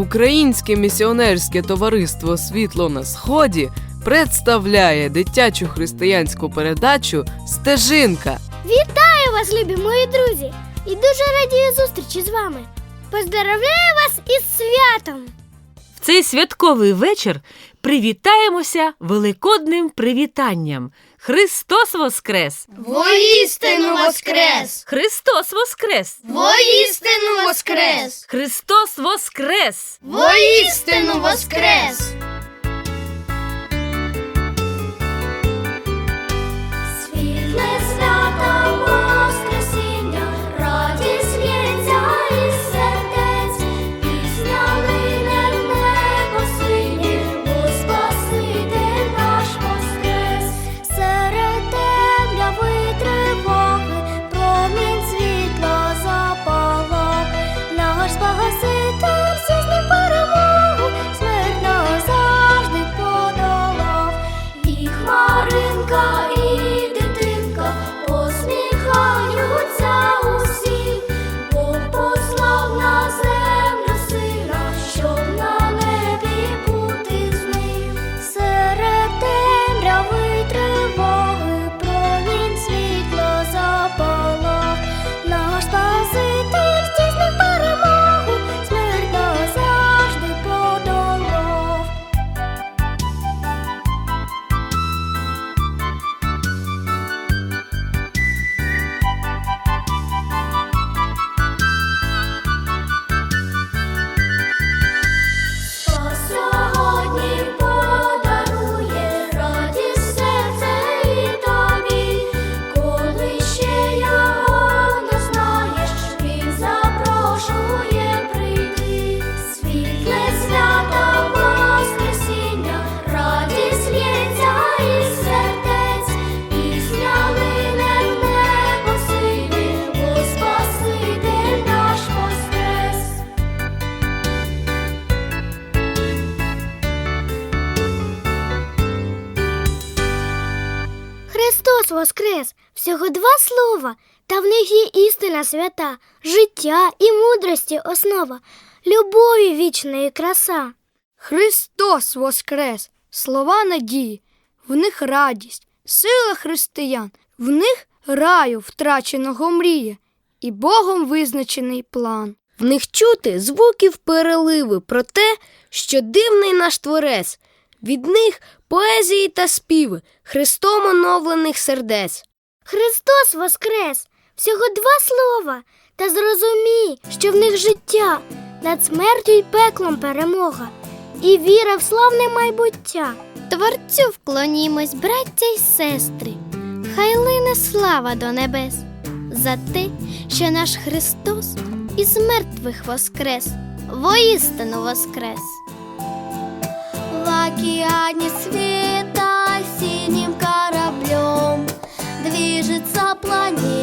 Українське місіонерське товариство Світло на Сході представляє дитячу християнську передачу Стежинка. Вітаю вас, любі мої друзі! І дуже радію зустрічі з вами. Поздравляю вас із святом! В цей святковий вечір привітаємося великодним привітанням. Христос Воскрес! Воістину воскрес! Христос Воскрес! Воістину воскрес! Христос Воскрес! Воістину воскрес! Світле свято Всього два слова, та в них є істина свята, життя і мудрості основа, любові вічної краса. Христос воскрес! Слова надії, в них радість, сила християн, в них раю втраченого мрія і Богом визначений план. В них чути звуків переливи про те, що дивний наш творець, від них поезії та співи, Христом оновлених сердець. Христос Воскрес! Всього два слова, та зрозумій, що в них життя, над смертю й пеклом перемога, і віра в славне майбуття. Творцю вклонімось, браття й сестри, хай лине слава до небес, за те, що наш Христос із мертвих воскрес, воістину воскрес. В океане Движется планета,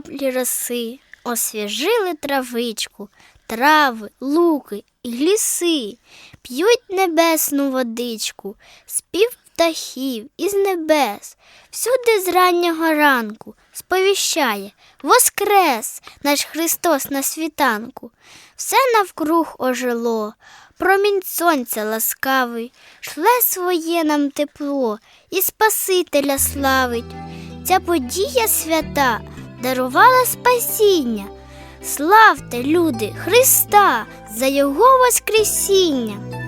краплі роси освіжили травичку, трави, луки і ліси, п'ють небесну водичку, спів птахів із небес, всюди з раннього ранку сповіщає Воскрес наш Христос на світанку. Все навкруг ожило, промінь сонця ласкавий, шле своє нам тепло і Спасителя славить. Ця подія свята дарувала спасіння. Славте, люди, Христа за Його Воскресіння.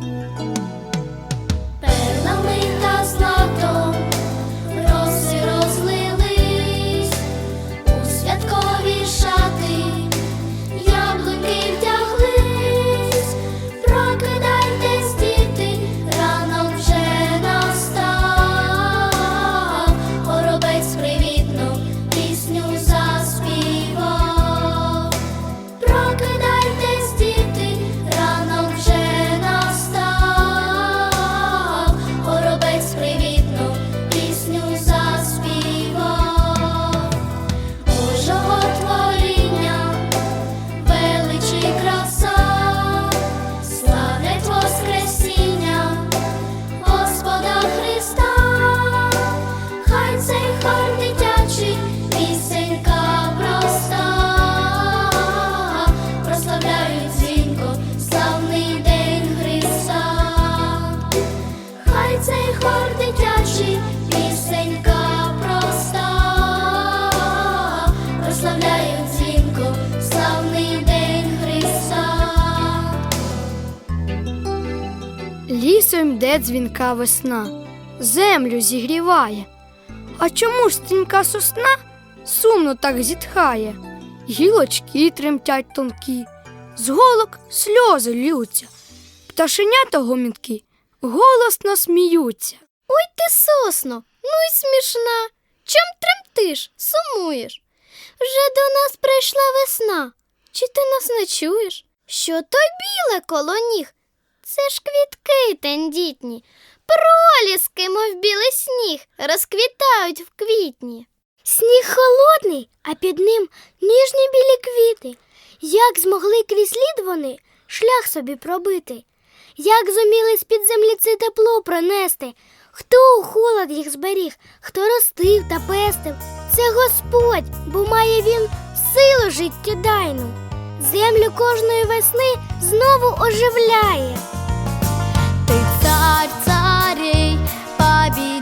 Дзвінка весна, землю зігріває. А чому ж стрімка сосна сумно так зітхає? Гілочки тремтять тонкі, з голок сльози ллються, пташенята гомінки голосно сміються. Ой ти сосно, ну й смішна. Чом тремтиш, сумуєш? Вже до нас прийшла весна. Чи ти нас не чуєш? Що то біле коло ніг? Це ж квітки тендітні, проліски, мов білий сніг, розквітають в квітні. Сніг холодний, а під ним ніжні білі квіти. Як змогли крізь лід вони шлях собі пробити? Як зуміли з-під землі це тепло пронести? Хто у холод їх зберіг, хто ростив та пестив? Це Господь, бо має він силу життєдайну. Землю кожної весни знову оживляє. Царь царей, победитель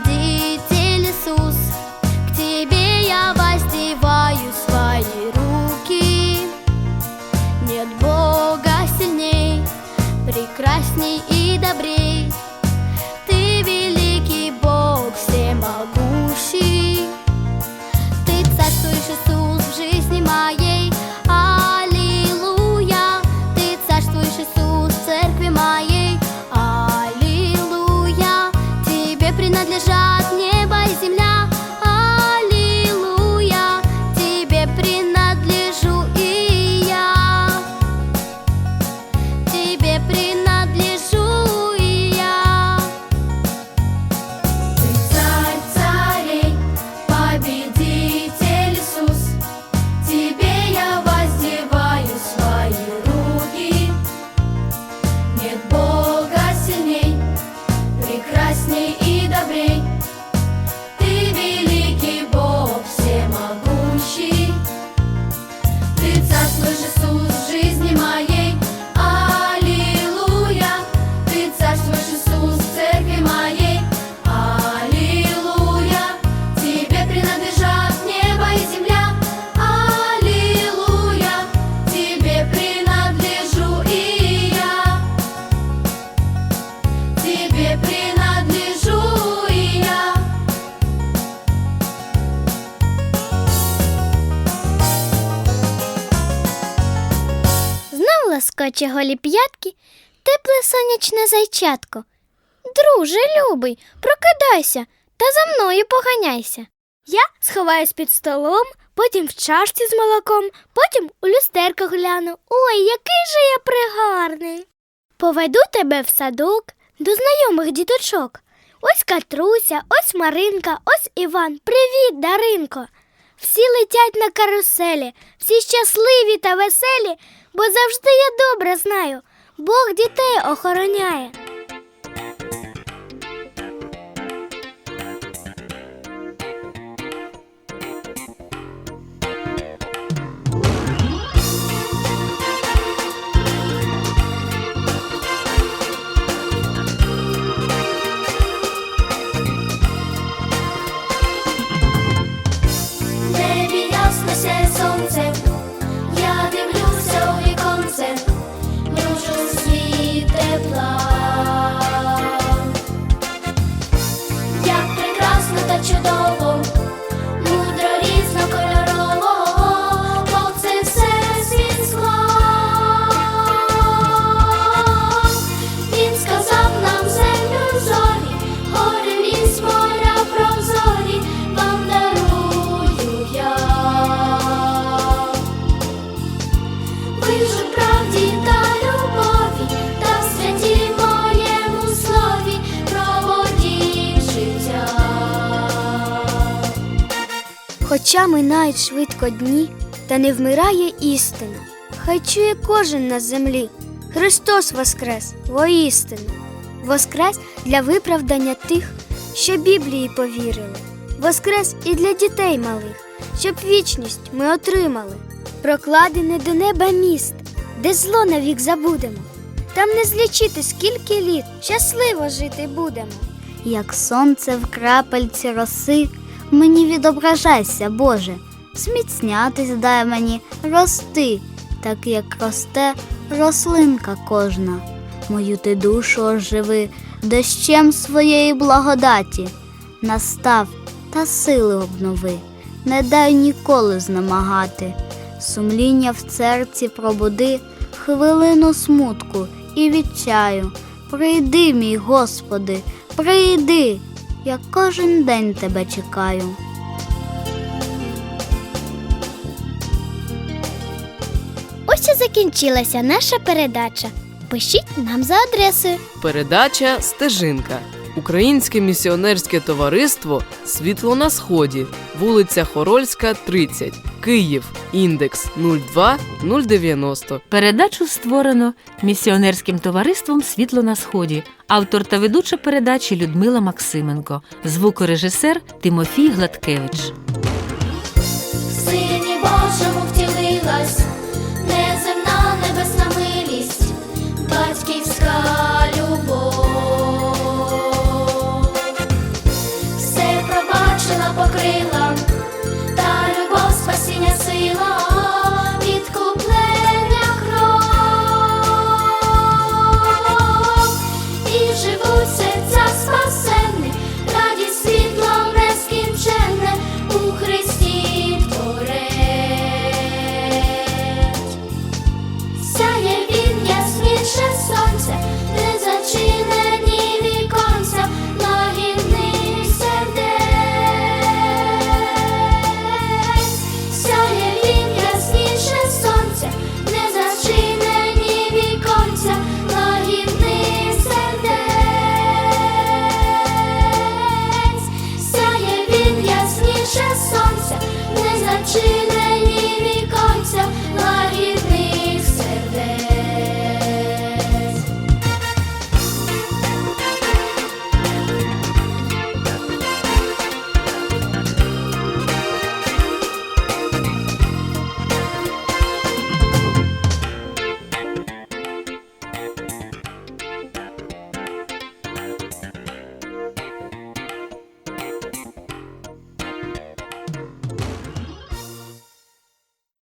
Знов голі п'ятки, тепле сонячне зайчатко. Друже, любий, прокидайся та за мною поганяйся. Я сховаюсь під столом, потім в чашці з молоком, потім у люстерко гляну. Ой, який же я пригарний. Поведу тебе в садок до знайомих діточок. Ось Катруся, ось Маринка, ось Іван. Привіт, Даринко. всі летять на каруселі, всі щасливі та веселі, бо завжди я добре знаю, Бог дітей охороняє. Хоча минають швидко дні, та не вмирає істина. Хай чує кожен на землі. Христос Воскрес, воістину. Воскрес для виправдання тих, що Біблії повірили. Воскрес і для дітей малих, щоб вічність ми отримали. Прокладене до неба міст, де зло навік забудемо. Там не злічити, скільки літ щасливо жити будемо. Як сонце в крапельці роси, мені відображайся, Боже, зміцнятись дай мені рости, так як росте рослинка кожна. Мою ти душу оживи дощем своєї благодаті, настав та сили обнови, не дай ніколи знемагати, сумління в серці пробуди, хвилину смутку і відчаю. Прийди, мій Господи, прийди, я кожен день тебе чекаю. Ось і закінчилася наша передача. Пишіть нам за адресою. Передача Стежинка. Українське місіонерське товариство Світло на Сході, вулиця Хорольська, 30, Київ, індекс 02090. Передачу створено місіонерським товариством Світло на Сході. Автор та ведуча передачі Людмила Максименко, звукорежисер Тимофій Гладкевич.